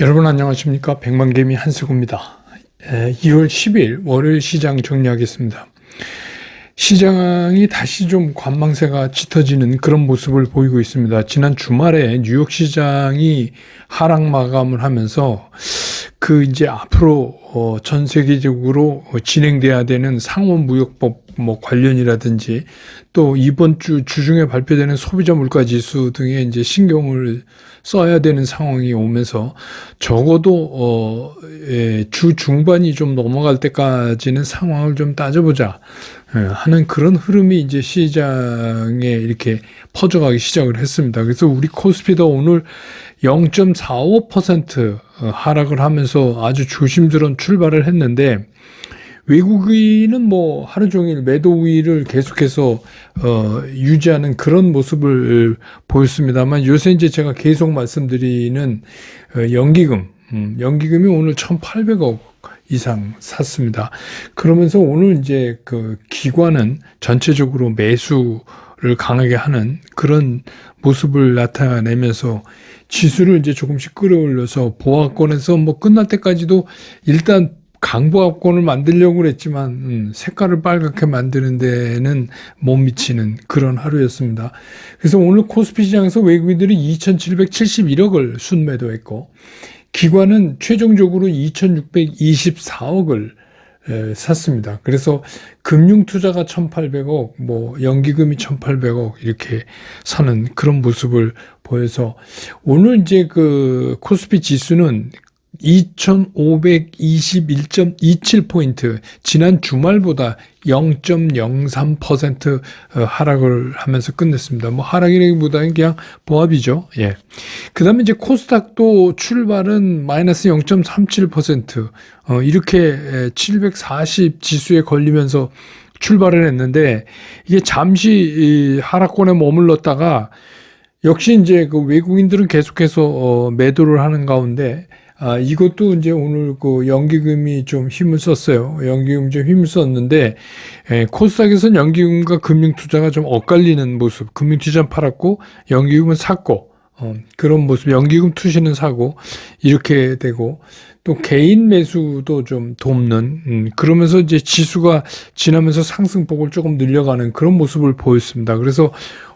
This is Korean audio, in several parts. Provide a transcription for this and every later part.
여러분 안녕하십니까 백만개미 한승우입니다. 2월 10일 월요일 시장 정리하겠습니다. 시장이 다시 좀 관망세가 짙어지는 그런 모습을 보이고 있습니다. 지난 주말에 뉴욕 시장이 하락 마감을 하면서 그 이제 앞으로 어, 전 세계적으로 진행돼야 되는 상원 무역법 뭐 관련이라든지 또 이번 주 주중에 발표되는 소비자 물가 지수 등에 이제 신경을 써야 되는 상황이 오면서 적어도 어, 예, 주 중반이 좀 넘어갈 때까지는 상황을 좀 따져보자 예, 하는 그런 흐름이 이제 시장에 이렇게 퍼져가기 시작을 했습니다. 그래서 우리 코스피도 오늘 0.45% 하락을 하면서 아주 조심스러운 출발을 했는데 외국인은 뭐 하루 종일 매도 우위를 계속해서 어, 유지하는 그런 모습을 보였습니다만 요새 이제 제가 계속 말씀드리는 어, 연기금, 음, 연기금이 오늘 1,800억 이상 샀습니다. 그러면서 오늘 이제 그 기관은 전체적으로 매수를 강하게 하는 그런 모습을 나타내면서 지수를 이제 조금씩 끌어올려서 보합권에서 뭐 끝날 때까지도 일단 강보합권을 만들려고 그랬지만 음, 색깔을 빨갛게 만드는 데는 못 미치는 그런 하루였습니다. 그래서 오늘 코스피 시장에서 외국인들이 2,771억을 순매도했고 기관은 최종적으로 2,624억을 에, 샀습니다. 그래서 금융 투자가 1,800억, 뭐 연기금이 1,800억 이렇게 사는 그런 모습을 보여서 오늘 이제 그 코스피 지수는 2,521.27포인트, 지난 주말보다 0.03% 어, 하락을 하면서 끝냈습니다. 뭐 하락이라기보다는 그냥 보합이죠. 예. 그 다음에 이제 코스닥도 출발은 마이너스 0.37%, 어, 이렇게 740 지수에 걸리면서 출발을 했는데 이게 잠시 하락권에 머물렀다가 역시 이제 그 외국인들은 계속해서 어, 매도를 하는 가운데 아, 이것도 이제 오늘 그 연기금이 좀 힘을 썼어요. 연기금 좀 힘을 썼는데, 에, 코스닥에서는 연기금과 금융투자가 좀 엇갈리는 모습. 금융투자는 팔았고, 연기금은 샀고, 어, 그런 모습. 연기금 투시는 사고, 이렇게 되고, 또 개인 매수도 좀 돕는, 음, 그러면서 이제 지수가 지나면서 상승폭을 조금 늘려가는 그런 모습을 보였습니다. 그래서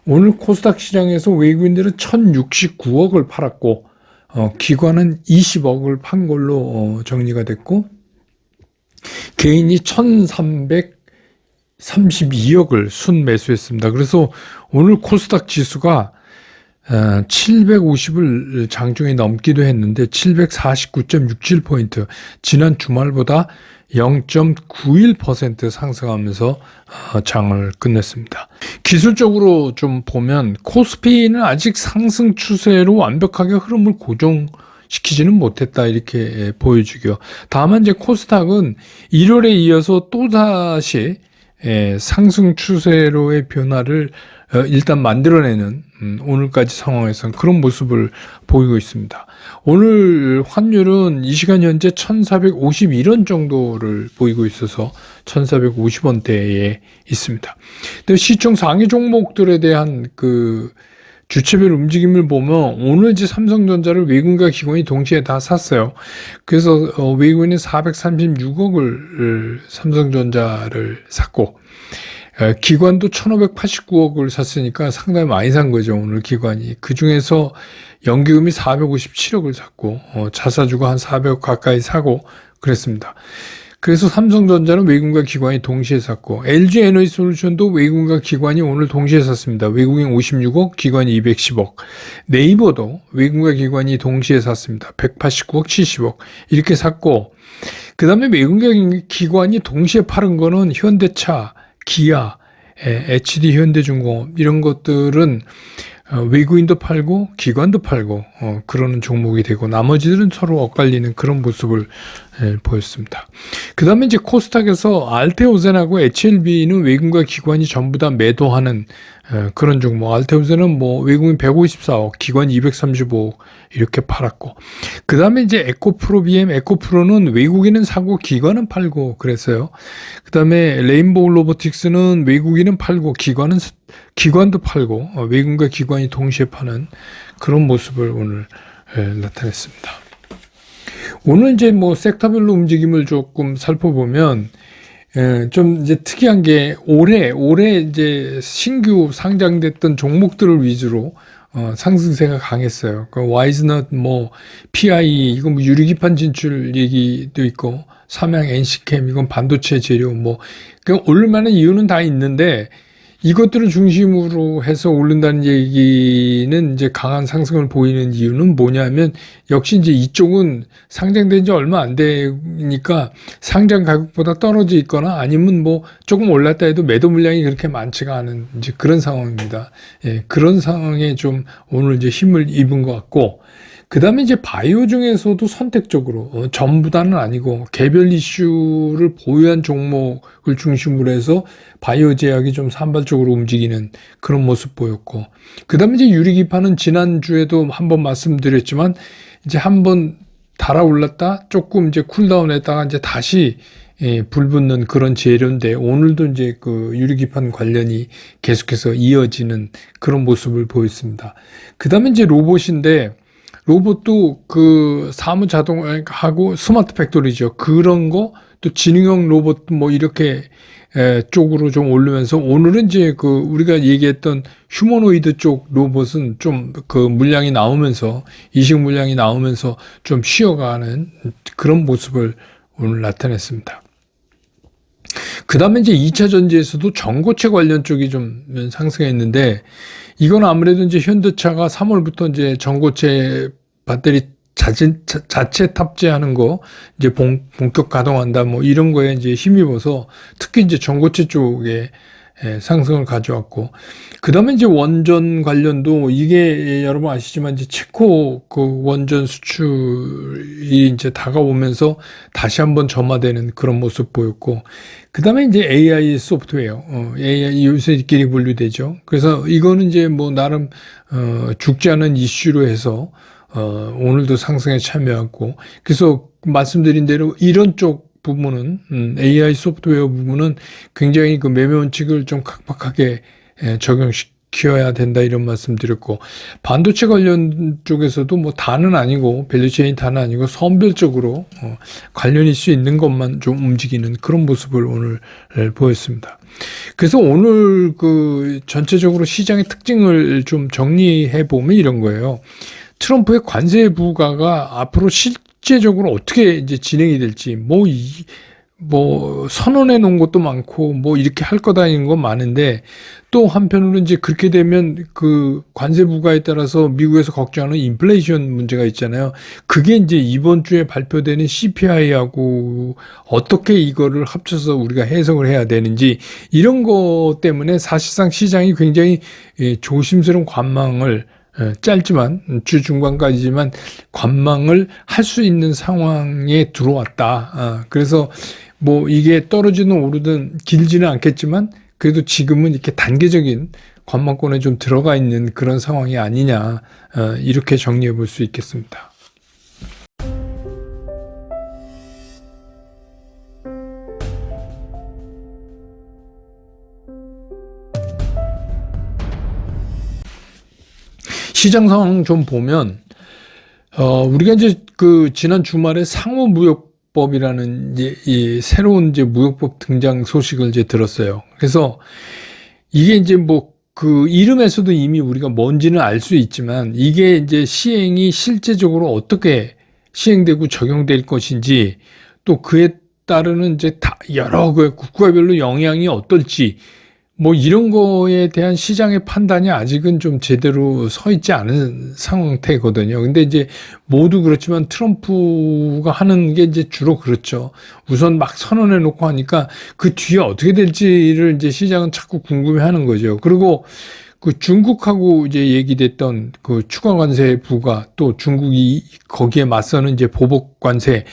오늘 코스닥 시장에서 외국인들은 1069억을 팔았고, 어, 기관은 20억을 판 걸로 어, 정리가 됐고 개인이 1,332억을 순매수했습니다. 그래서 오늘 코스닥 지수가 750을 어, 장중에 넘기도 했는데 749.67포인트 지난 주말보다 0.91% 상승하면서 어, 장을 끝냈습니다. 기술적으로 좀 보면 코스피는 아직 상승 추세로 완벽하게 흐름을 고정 시키지는 못했다 이렇게 보여주고요. 다만 이제 코스닥은 1월에 이어서 또다시 상승 추세로의 변화를 어, 일단 만들어내는 음, 오늘까지 상황에선 그런 모습을 보이고 있습니다. 오늘 환율은 이 시간 현재 1,451원 정도를 보이고 있어서 1,450원대에 있습니다. 근데 시총 상위 종목들에 대한 그 주체별 움직임을 보면 오늘 이제 삼성전자를 외국인과 기관이 동시에 다 샀어요. 그래서 어, 외국인은 436억을 삼성전자를 샀고 기관도 1,589억을 샀으니까 상당히 많이 산 거죠, 오늘 기관이. 그 중에서 연기금이 457억을 샀고, 어, 자사주가 한 400억 가까이 사고 그랬습니다. 그래서 삼성전자는 외국인과 기관이 동시에 샀고, LG 에너지 솔루션도 외국인과 기관이 오늘 동시에 샀습니다. 외국인 56억, 기관이 210억. 네이버도 외국인과 기관이 동시에 샀습니다. 189억, 70억. 이렇게 샀고, 그 다음에 외국인과 기관이 동시에 파는 거는 현대차, 기아, HD 현대중공업 이런 것들은 어, 외국인도 팔고 기관도 팔고 어, 그러는 종목이 되고 나머지들은 서로 엇갈리는 그런 모습을 예, 보였습니다. 그 다음에 이제 코스닥에서 알테오젠하고 HLB는 외국인과 기관이 전부 다 매도하는 예, 그런 종목. 알테오젠은 뭐 외국인 154억, 기관 235억 이렇게 팔았고. 그 다음에 이제 에코프로 BM, 에코프로는 외국인은 사고 기관은 팔고 그랬어요. 그 다음에 레인보우 로보틱스는 외국인은 팔고 기관은 기관도 팔고 어, 외국인과 기관이 동시에 파는 그런 모습을 오늘 예, 나타냈습니다. 오늘 이제 뭐 섹터별로 움직임을 조금 살펴보면 예, 좀 이제 특이한 게 올해 올해 이제 신규 상장됐던 종목들을 위주로 어, 상승세가 강했어요. 그 와이즈넛 뭐 PI 이거 뭐 유리기판 진출 얘기도 있고 삼양 NC캠 이건 반도체 재료 뭐그 오를 만한 이유는 다 있는데 이것들을 중심으로 해서 오른다는 얘기는 이제 강한 상승을 보이는 이유는 뭐냐면 역시 이제 이쪽은 상장된 지 얼마 안 되니까 상장 가격보다 떨어져 있거나 아니면 뭐 조금 올랐다 해도 매도 물량이 그렇게 많지가 않은 이제 그런 상황입니다. 예, 그런 상황에 좀 오늘 이제 힘을 입은 것 같고 그 다음에 이제 바이오 중에서도 선택적으로 어, 전부 다는 아니고 개별 이슈를 보유한 종목을 중심으로 해서 바이오 제약이 좀 산발적으로 움직이는 그런 모습 보였고 그 다음에 이제 유리기판은 지난주에도 한번 말씀드렸지만 이제 한번 달아올랐다 조금 이제 쿨다운했다가 이제 다시 예, 불붙는 그런 재료인데 오늘도 이제 그 유리기판 관련이 계속해서 이어지는 그런 모습을 보였습니다. 그 다음에 이제 로봇인데 로봇도 그 사무 자동하고 스마트 팩토리죠. 그런 거 또 지능형 로봇 뭐 이렇게 에, 쪽으로 좀 오르면서 오늘은 이제 그 우리가 얘기했던 휴머노이드 쪽 로봇은 좀 그 물량이 나오면서 이식 물량이 나오면서 좀 쉬어가는 그런 모습을 오늘 나타냈습니다. 그 다음에 이제 2차 전지에서도 전고체 관련 쪽이 좀 상승했는데 이건 아무래도 이제 현대차가 3월부터 이제 전고체 배터리 자진, 자, 체 탑재하는 거 이제 본, 본격 가동한다 뭐 이런 거에 이제 힘입어서 특히 이제 전고체 쪽에 예, 상승을 가져왔고. 그 다음에 이제 원전 관련도 이게 여러분 아시지만 이제 체코 그 원전 수출이 이제 다가오면서 다시 한번 점화되는 그런 모습 보였고. 그 다음에 이제 AI 소프트웨어 어, AI 요새끼리 분류되죠. 그래서 이거는 이제 뭐 나름 어, 죽지 않은 이슈로 해서 어, 오늘도 상승에 참여하고. 그래서 말씀드린 대로 이런 쪽 부분은 음, AI 소프트웨어 부분은 굉장히 그 매매 원칙을 좀 각박하게 예, 적용시켜야 된다 이런 말씀 드렸고 반도체 관련 쪽에서도 뭐 다는 아니고 밸류체인 다는 아니고 선별적으로 어, 관련 일 수 있는 것만 좀 움직이는 그런 모습을 오늘 보였습니다. 그래서 오늘 그 전체적으로 시장의 특징을 좀 정리해 보면 이런 거예요. 트럼프의 관세 부과가 앞으로 실 제적으로 어떻게 이제 진행이 될지 뭐 이, 뭐 선언해 놓은 것도 많고 뭐 이렇게 할 거다는 건 많은데 또 한편으로는 이제 그렇게 되면 그 관세 부과에 따라서 미국에서 걱정하는 인플레이션 문제가 있잖아요. 그게 이제 이번 주에 발표되는 CPI하고 어떻게 이거를 합쳐서 우리가 해석을 해야 되는지 이런 것 때문에 사실상 시장이 굉장히 예, 조심스러운 관망을 예, 짧지만 주 중반까지지만 관망을 할 수 있는 상황에 들어왔다. 아, 그래서 뭐 이게 떨어지는 오르든 길지는 않겠지만 그래도 지금은 이렇게 단계적인 관망권에 좀 들어가 있는 그런 상황이 아니냐 어, 이렇게 정리해 볼 수 있겠습니다. 시장 상황 좀 보면 어 우리가 이제 그 지난 주말에 상호 무역법이라는 이제 이 새로운 이제 무역법 등장 소식을 이제 들었어요. 그래서 이게 이제 뭐 그 이름에서도 이미 우리가 뭔지는 알 수 있지만 이게 이제 시행이 실제적으로 어떻게 시행되고 적용될 것인지 또 그에 따르는 이제 다 여러 그 국가별로 영향이 어떨지 뭐 이런 거에 대한 시장의 판단이 아직은 좀 제대로 서 있지 않은 상태거든요. 근데 이제 모두 그렇지만 트럼프가 하는 게 이제 주로 그렇죠. 우선 막 선언해 놓고 하니까 그 뒤에 어떻게 될지를 이제 시장은 자꾸 궁금해 하는 거죠. 그리고 그 중국하고 이제 얘기됐던 그 추가 관세 부과 또 중국이 거기에 맞서는 이제 보복 관세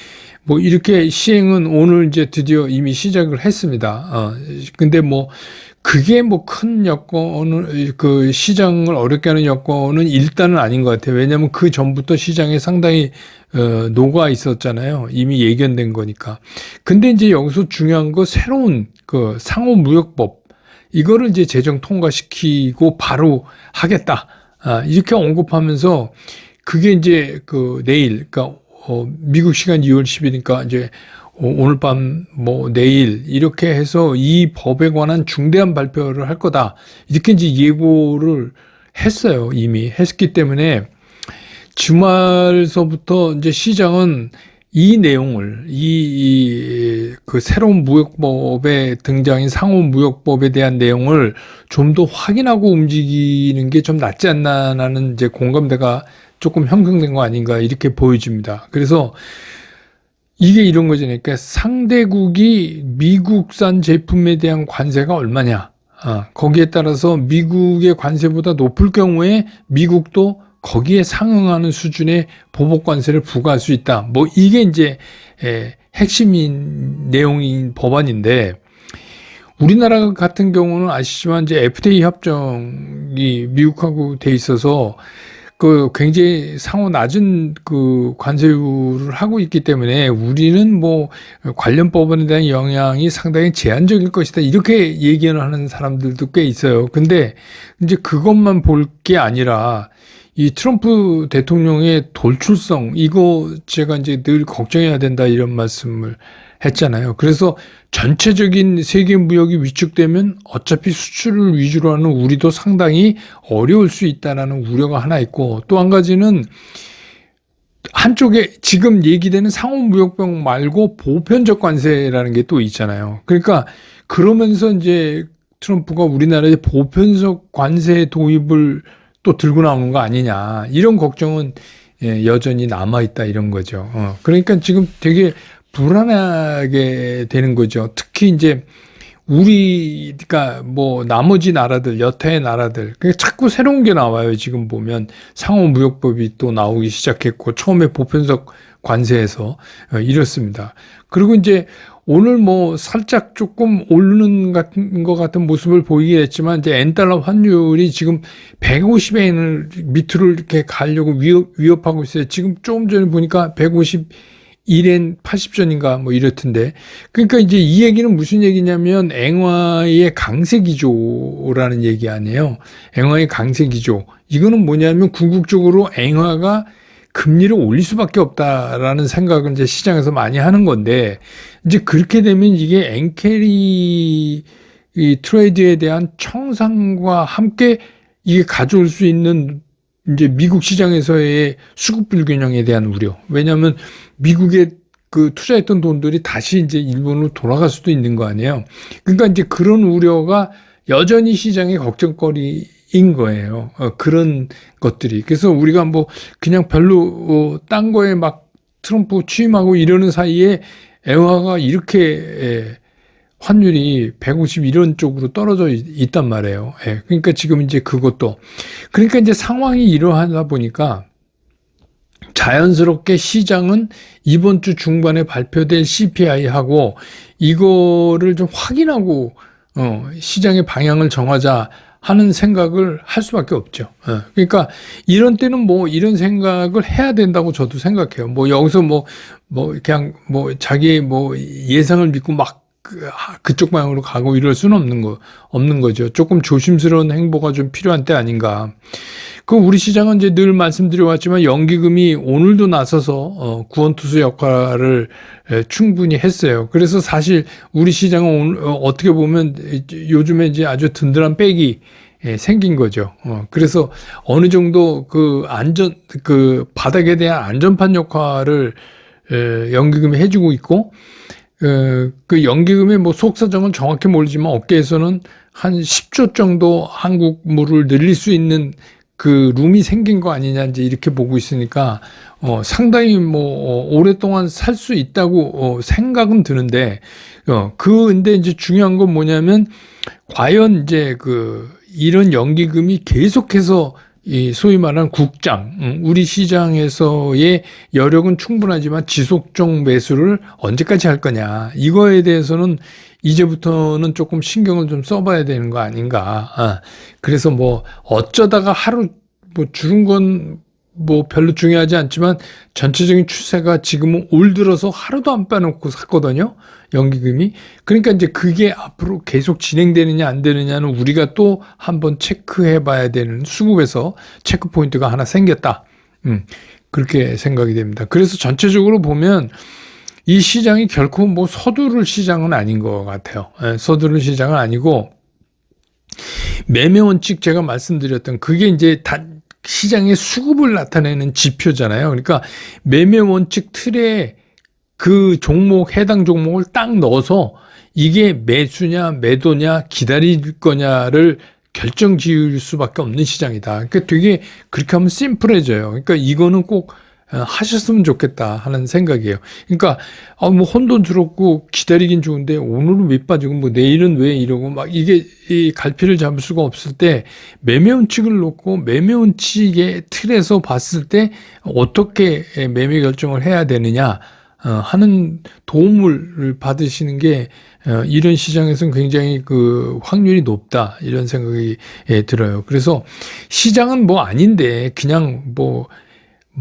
뭐 이렇게 시행은 오늘 이제 드디어 이미 시작을 했습니다. 어 근데 뭐 그게 뭐 큰 여건을 그 시장을 어렵게 하는 여건은 일단은 아닌 것 같아요. 왜냐하면 그 전부터 시장에 상당히 어, 녹아 있었잖아요. 이미 예견된 거니까. 근데 이제 여기서 중요한 거 새로운 그 상호 무역법 이거를 이제 재정 통과시키고 바로 하겠다. 아, 이렇게 언급하면서 그게 이제 그 내일, 그러니까 어, 미국 시간 2월 10일이니까 이제 오- 오늘 밤 뭐 내일 이렇게 해서 이 법에 관한 중대한 발표를 할 거다. 이렇게 이제 예고를 했어요. 이미 했기 때문에 주말서부터 이제 시장은 이 내용을 이그 새로운 무역법의 등장인 상호 무역법에 대한 내용을 좀 더 확인하고 움직이는 게 좀 낫지 않나라는 이제 공감대가 조금 형성된 거 아닌가 이렇게 보여집니다. 그래서 이게 이런 거죠. 그러니까 상대국이 미국산 제품에 대한 관세가 얼마냐. 아, 거기에 따라서 미국의 관세보다 높을 경우에 미국도 거기에 상응하는 수준의 보복 관세를 부과할 수 있다. 뭐 이게 이제 에, 핵심인 내용인 법안인데 우리나라 같은 경우는 아시지만 이제 FTA 협정이 미국하고 돼 있어서 그 굉장히 상호 낮은 그 관세율을 하고 있기 때문에 우리는 뭐 관련 법안에 대한 영향이 상당히 제한적일 것이다. 이렇게 얘기하는 사람들도 꽤 있어요. 근데 이제 그것만 볼 게 아니라 이 트럼프 대통령의 돌출성 이거 제가 이제 늘 걱정해야 된다 이런 말씀을 했잖아요. 그래서 전체적인 세계 무역이 위축되면 어차피 수출을 위주로 하는 우리도 상당히 어려울 수 있다라는 우려가 하나 있고 또 한 가지는 한쪽에 지금 얘기되는 상호무역병 말고 보편적 관세라는 게 또 있잖아요. 그러니까 그러면서 이제 트럼프가 우리나라에 보편적 관세 도입을 또 들고 나오는 거 아니냐 이런 걱정은 예, 여전히 남아 있다 이런 거죠. 어, 그러니까 지금 되게 불안하게 되는 거죠. 특히 이제 우리가 뭐 나머지 나라들 여타의 나라들 그 자꾸 새로운 게 나와요. 지금 보면 상호무역법이 또 나오기 시작했고 처음에 보편적 관세에서 어, 이렇습니다. 그리고 이제 오늘 뭐 살짝 조금 오르는 같은 것 같은 모습을 보이긴 했지만 이제 엔 달러 환율이 지금 150엔을 밑으로 이렇게 가려고 위협, 위협하고 있어요. 지금 조금 전에 보니까 151엔 80전인가 뭐 이렇던데. 그러니까 이제 이 얘기는 무슨 얘기냐면 앵화의 강세 기조라는 얘기 아니에요. 앵화의 강세 기조. 이거는 뭐냐면 궁극적으로 앵화가 금리를 올릴 수밖에 없다라는 생각을 이제 시장에서 많이 하는 건데 이제 그렇게 되면 이게 엔캐리 이 트레이드에 대한 청산과 함께 이게 가져올 수 있는 이제 미국 시장에서의 수급 불균형에 대한 우려. 왜냐하면 미국에 그 투자했던 돈들이 다시 이제 일본으로 돌아갈 수도 있는 거 아니에요. 그러니까 이제 그런 우려가 여전히 시장의 걱정거리 인 거예요. 어, 그런 것들이. 그래서 우리가 뭐 그냥 별로 어, 딴 거에 막 트럼프 취임하고 이러는 사이에 애화가 이렇게 예, 환율이 150 이런 쪽으로 떨어져 있, 있단 말이에요. 예, 그러니까 지금 이제 그것도 그러니까 이제 상황이 이러하다 보니까 자연스럽게 시장은 이번 주 중반에 발표될 CPI하고 이거를 좀 확인하고 어, 시장의 방향을 정하자 하는 생각을 할 수밖에 없죠. 어, 그러니까 이런 때는 뭐 이런 생각을 해야 된다고 저도 생각해요. 뭐 여기서 뭐, 뭐 그냥 뭐 자기의 뭐 예상을 믿고 막 그- 아, 그쪽 방향으로 가고 이럴 수는 없는 거, 없는 거죠. 조금 조심스러운 행보가 좀 필요한 때 아닌가. 그 우리 시장은 이제 늘 말씀드려왔지만 연기금이 오늘도 나서서 어, 구원투수 역할을 에, 충분히 했어요. 그래서 사실 우리 시장은 오늘, 어, 어떻게 보면 요즘에 이제 아주 든든한 백이 예, 생긴 거죠. 어, 그래서 어느 정도 그 안전 그 바닥에 대한 안전판 역할을 에, 연기금이 해주고 있고 어, 그 연기금의 뭐 속사정은 정확히 모르지만 업계에서는 한 10조 정도 한국물을 늘릴 수 있는 그 룸이 생긴 거 아니냐 이제 이렇게 보고 있으니까 어 상당히 뭐 어, 오랫동안 살 수 있다고 어 생각은 드는데 어그 근데 이제 중요한 건 뭐냐면 과연 이제 그 이런 연기금이 계속해서 이 소위 말하는 국장, 음, 우리 시장에서의 여력은 충분하지만 지속적 매수를 언제까지 할 거냐. 이거에 대해서는 이제부터는 조금 신경을 좀 써봐야 되는 거 아닌가. 아, 그래서 뭐 어쩌다가 하루 뭐 줄은 건 뭐 별로 중요하지 않지만 전체적인 추세가 지금은 올 들어서 하루도 안 빼놓고 샀거든요. 연기금이. 그러니까 이제 그게 앞으로 계속 진행되느냐 안 되느냐는 우리가 또 한번 체크해 봐야 되는 수급에서 체크 포인트가 하나 생겼다. 음. 그렇게 생각이 됩니다. 그래서 전체적으로 보면 이 시장이 결코 뭐 서두를 시장은 아닌 것 같아요. 예, 서두를 시장은 아니고 매매 원칙 제가 말씀드렸던 그게 이제 단 시장의 수급을 나타내는 지표잖아요. 그러니까 매매 원칙 틀에 그 종목 해당 종목을 딱 넣어서 이게 매수냐 매도냐 기다릴 거냐를 결정 지을 수밖에 없는 시장이다. 그러니까 되게 그렇게 하면 심플해져요. 그러니까 이거는 꼭 어, 하셨으면 좋겠다 하는 생각이에요. 그러니까 아, 뭐 혼돈스럽고 기다리긴 좋은데 오늘은 왜 빠지고 뭐 내일은 왜 이러고 막 이게 이 갈피를 잡을 수가 없을 때 매매 원칙을 놓고 매매 원칙의 틀에서 봤을 때 어떻게 매매 결정을 해야 되느냐 어, 하는 도움을 받으시는 게 어, 이런 시장에서는 굉장히 그 확률이 높다 이런 생각이 예, 들어요. 그래서 시장은 뭐 아닌데 그냥 뭐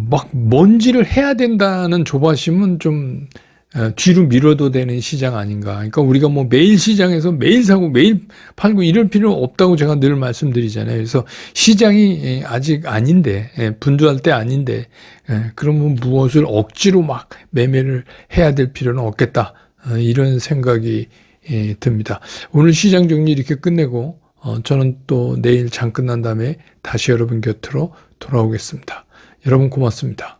막 뭔지를 해야 된다는 조바심은 좀 어, 뒤로 미뤄도 되는 시장 아닌가. 그러니까 우리가 뭐 매일 시장에서 매일 사고 매일 팔고 이럴 필요 없다고 제가 늘 말씀드리잖아요. 그래서 시장이 예, 아직 아닌데 예, 분주할 때 아닌데 예, 그러면 무엇을 억지로 막 매매를 해야 될 필요는 없겠다. 어, 이런 생각이 예, 듭니다. 오늘 시장 정리 이렇게 끝내고 어, 저는 또 내일 장 끝난 다음에 다시 여러분 곁으로 돌아오겠습니다. 여러분 고맙습니다.